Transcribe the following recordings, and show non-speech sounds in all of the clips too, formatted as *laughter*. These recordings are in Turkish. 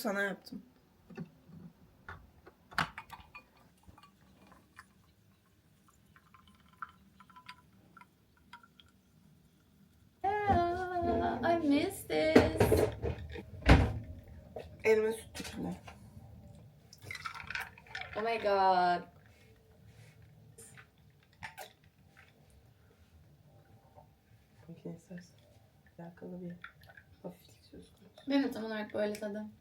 sana yaptım. I miss this. Elime süt döküldü. Oh my god. Makine istersen. Alakalı bir hafiflik söz konusu. Benim de tam olarak böyle tadı.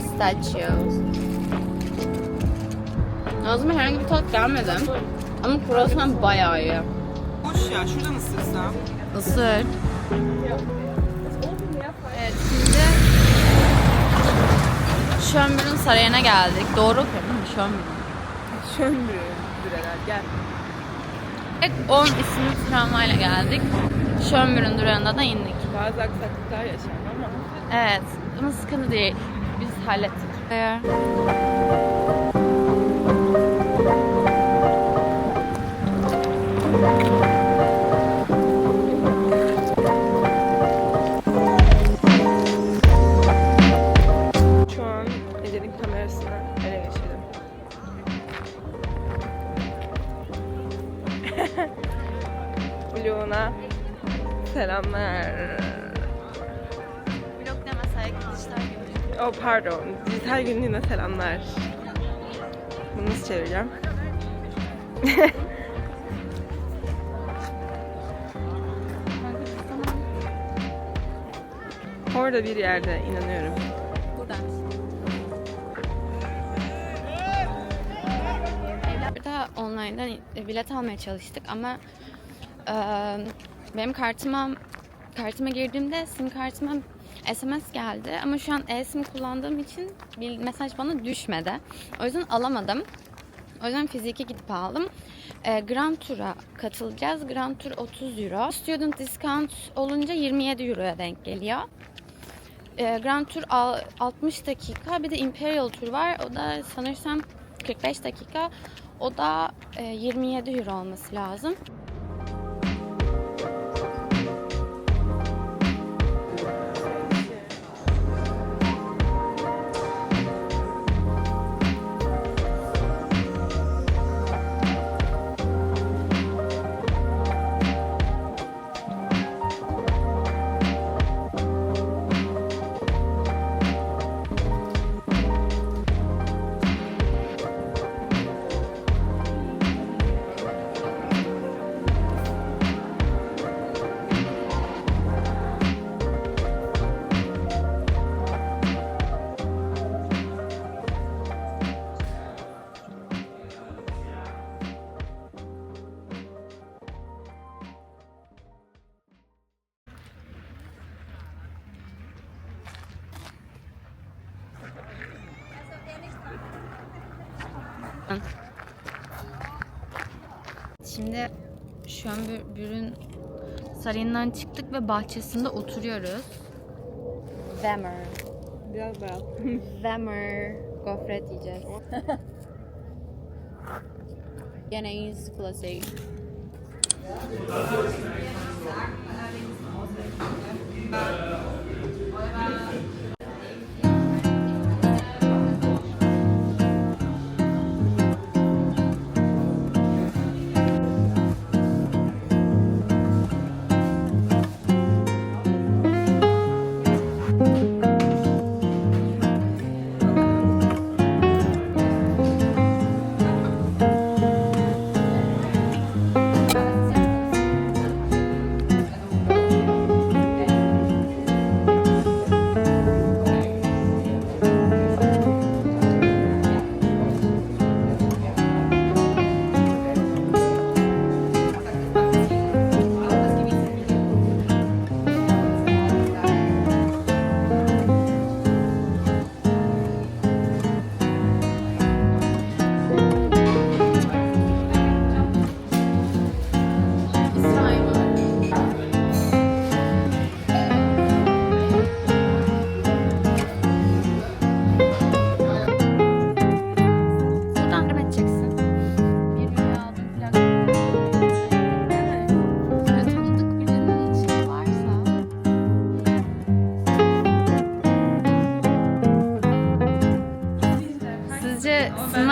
Pistachio. Ağzıma herhangi bir tat gelmedi. Ama kruvasan bayağı iyi. Boş ya şuradan ısırsam. Isır. Evet şimdi Schönbrunn Sarayı'na geldik. Doğru okuyorum değil mi? Schönbrunn. Şömbrü gel. Evet 10 isimli tramvayla geldik. Schönbrunn durağında da indik. Bazı aksaklıklar yaşandı ama. Evet ama sıkıntı değil. Hallettik. Şu Dijital günlüğüne selamlar. Bunu nasıl çevireceğim? *laughs* Orada bir yerde inanıyorum. Burada online'dan bilet almaya çalıştık ama e, benim kartıma kartıma girdiğimde sim kartıma SMS geldi ama şu an e-sim kullandığım için bir mesaj bana düşmedi. O yüzden alamadım. O yüzden fiziki gidip aldım. E, Grand Tour'a katılacağız. Grand Tour 30 euro. Student discount olunca 27 euroya denk geliyor. E, Grand Tour al- 60 dakika. Bir de Imperial Tour var. O da sanırsam 45 dakika. O da e, 27 euro olması lazım. Şimdi Schönbürg'ün sarayından çıktık ve bahçesinde oturuyoruz. Vemer. Biraz daha. Vemer. Gofret yiyeceğiz. Yine yüz klasik.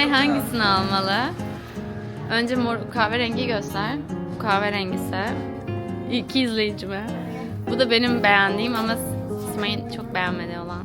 Simay hangisini almalı? Önce mor kahverengi göster. Bu kahverengisi. İki izleyicime. Bu da benim beğendiğim ama Simay'ın çok beğenmediği olan.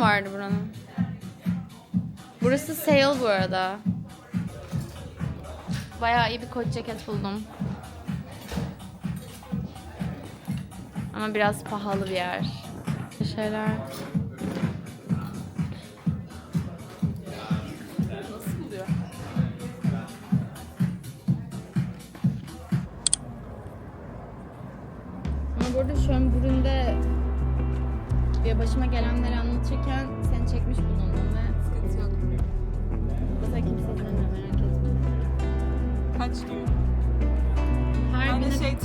Vardı buranın. Burası sale bu arada. Bayağı iyi bir kot ceket buldum. Ama biraz pahalı bir yer. Bir şeyler. Nasıl buluyor? Ama burada Burun'da bir başıma gelenleri Gün? Her Ben de şey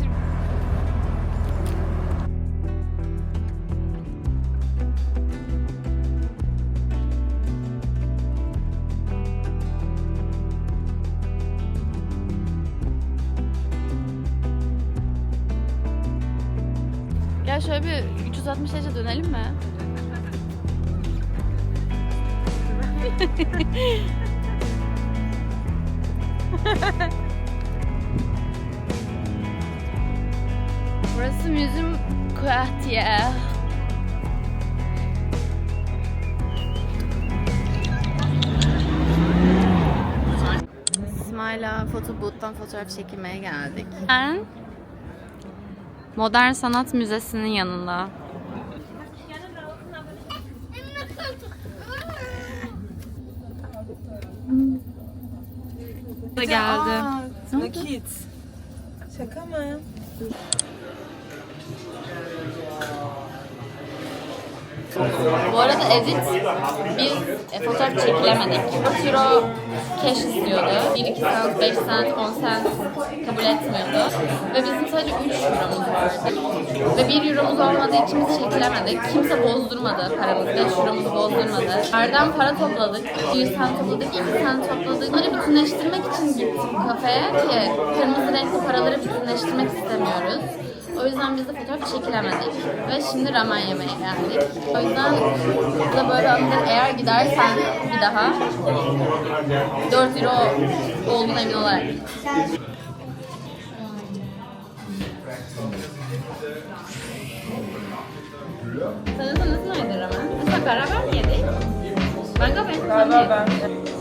Gel şöyle bir 360 derece dönelim mi? *laughs* Burası Müzüm Quartier. İsmail'a fotoboot'tan fotoğraf çekilmeye geldik. Ben Modern Sanat Müzesi'nin yanında. Da geldi. Nakit. Şaka mı? Bu arada Edit biz e, fotoğraf çekilemedik. 4 euro cash istiyordu. 1, 2 cent, 5 cent, 10 cent kabul etmiyordu. Ve bizim sadece 3 euromuz vardı. Ve 1 euromuz olmadığı için biz çekilemedik. Kimse bozdurmadı paramızı. 5 euromuzu bozdurmadı. Nereden para topladık? 1 cent topladık, 2 cent topladık. Bunları bütünleştirmek için gittim kafeye ki kırmızı renkli paraları bütünleştirmek istemiyoruz. O yüzden biz de fotoğraf çekilemedik. Ve şimdi ramen yemeye geldik. O yüzden da böyle anıdır. Eğer gidersen bir daha 4 euro olduğuna emin olarak. Nasıl yedi ramen? Mesela beraber mi yedik? Ben galiba ben.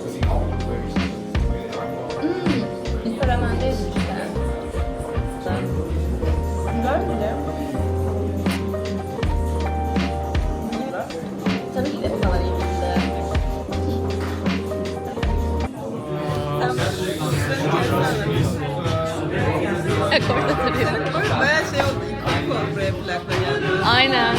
Duruyor. Böyle bayağı şey oldu. İkonik oldu buraya plakla geldi. Aynen.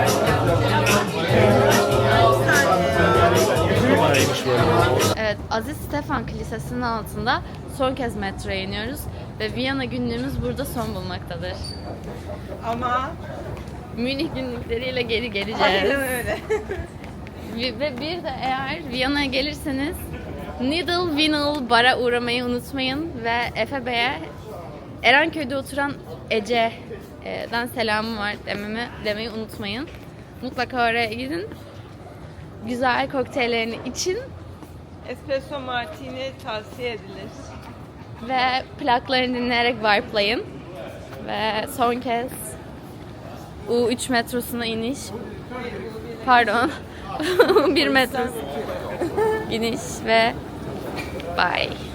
*laughs* Aziz Stefan Kilisesi'nin altında son kez metroya iniyoruz ve Viyana günlüğümüz burada son bulmaktadır. Ama Münih günlükleriyle geri geleceğiz. aynen öyle. *laughs* Ve bir de eğer Viyana'ya gelirseniz Needle Vinyl Bar'a uğramayı unutmayın ve Efe Bey'e Erenköy'de oturan Ece'den selamı var dememi, demeyi unutmayın. Mutlaka oraya gidin. Güzel kokteyllerini için Espresso martini tavsiye edilir. ve plaklarını dinleyerek Warplayın. Ve son kez U3 metrosuna iniş. Pardon. *laughs* bir metro iniş ve bye.